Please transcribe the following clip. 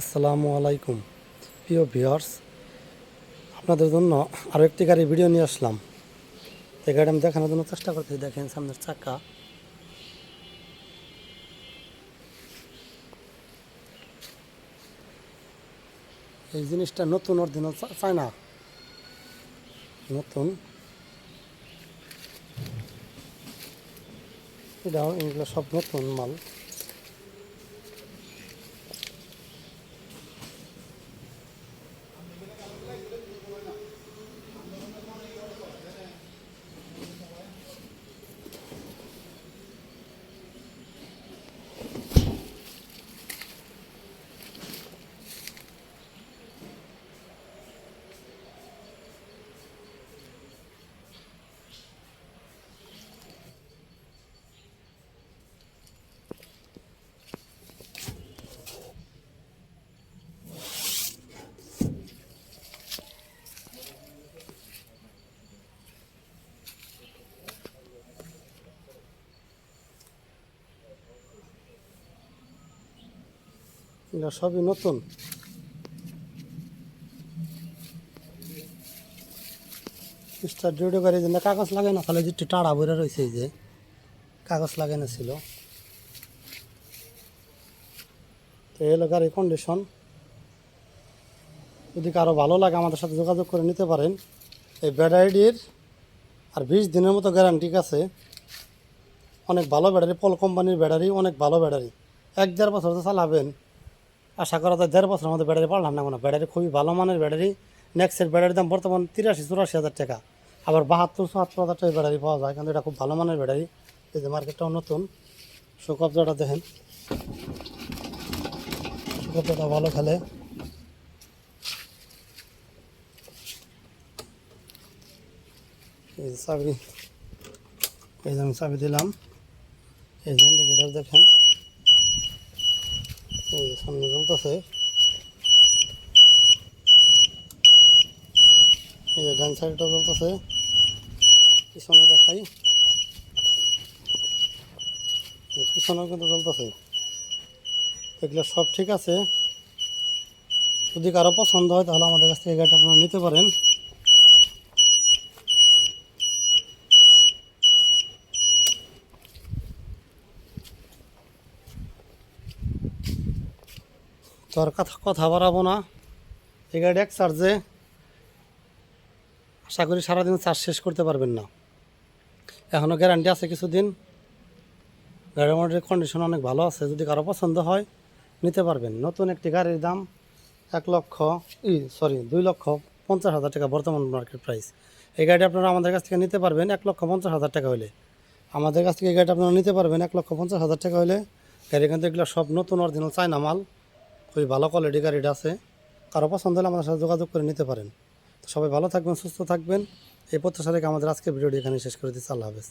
আসসালামু আলাইকুম। প্রিয় ভিউয়ার্স, আপনাদের জন্য আরও একটি গাড়ি ভিডিও নিয়ে আসলাম। এই গাড়ি আমি দেখানোর জন্য চেষ্টা করতেছি দেখেন সামনের চাকা। এই জিনিসটা নতুন, অরিজিনাল চায় না নতুন। এটাও এগুলো সব নতুন মাল। এগুলো সবই নতুন। স্টার জুড়ে গাড়ি যে কাগজ লাগে না তাহলে একটু টাড়া বইরা রয়েছে যে। কাগজ লাগে না ছিল। তো এই গাড়ির কন্ডিশন যদি কারও ভালো লাগে আমাদের সাথে যোগাযোগ করে নিতে পারেন। এই ব্যাটারিটির আর বিশ দিনের মতো গ্যারান্টি আছে। অনেক ভালো ব্যাটারি পল কোম্পানির ব্যাটারি অনেক ভালো ব্যাটারি এক দেড় বছর তো চালাবেন। আশা করা যায় দেড় বছর আমাদের ব্যাটারি পারলাম না কোনো ব্যাটারি খুবই ভালো মানের ব্যাটারি। নেক্সটের ব্যাটারির দাম বর্তমান তিরাশি, চুরাশি হাজার টাকা। আবার বাহাত্তর, চুয়াত্তর হাজার টাকা ব্যাটারি পাওয়া যায়, কিন্তু এটা খুব ভালো মানের ব্যাটারি। এই যে মার্কেটটাও নতুন। সুকব্জাটা দেখেন। সুকব্জাটা ভালো খেলে। এই চাবি। এই যে আমি চাবি দিলাম। এই যে ইন্ডিকেটার দেখেন। সামনে জ্বলতেছে। এই যে ডান সাইডটা জ্বলতেছে। পিছনে দেখাই। পিছনেও কিন্তু জ্বলতেছে। এগুলো সব ঠিক আছে। যদি কারও পছন্দ হয় তাহলে আমাদের কাছ থেকে গাড়িটা আপনারা নিতে পারেন। তো আর কথা কথা বাড়াবো না। এই গাড়ি এক চার্জে আশা করি সারাদিন চার্জ শেষ করতে পারবেন না। এখনও গ্যারান্টি আছে কিছুদিন। গাড়ির মোটরের কন্ডিশন অনেক ভালো আছে। যদি কারও পছন্দ হয়, নিতে পারবেন। নতুন একটি গাড়ির দাম এক লক্ষ, ই সরি দুই লক্ষ পঞ্চাশ হাজার টাকা বর্তমান মার্কেট প্রাইস এই গাড়িটা আপনারা আমাদের কাছ থেকে নিতে পারবেন এক লক্ষ পঞ্চাশ হাজার টাকা হলে আমাদের কাছ থেকে এই গাড়িটা আপনারা নিতে পারবেন এক লক্ষ পঞ্চাশ হাজার টাকা হলে গাড়ি কিন্তু এগুলো সব নতুন অরিজিনাল চায়না মাল। খুবই ভালো কোয়ালিটি গাড়িটা আছে। কারও পছন্দ হলে আমাদের সাথে যোগাযোগ করে নিতে পারেন। তো সবাই ভালো থাকবেন, সুস্থ থাকবেন। এই প্রত্যাশা রেখে আমাদের আজকের ভিডিওটি এখানে শেষ করে দিচ্ছি। আল্লাহ হাফেজ।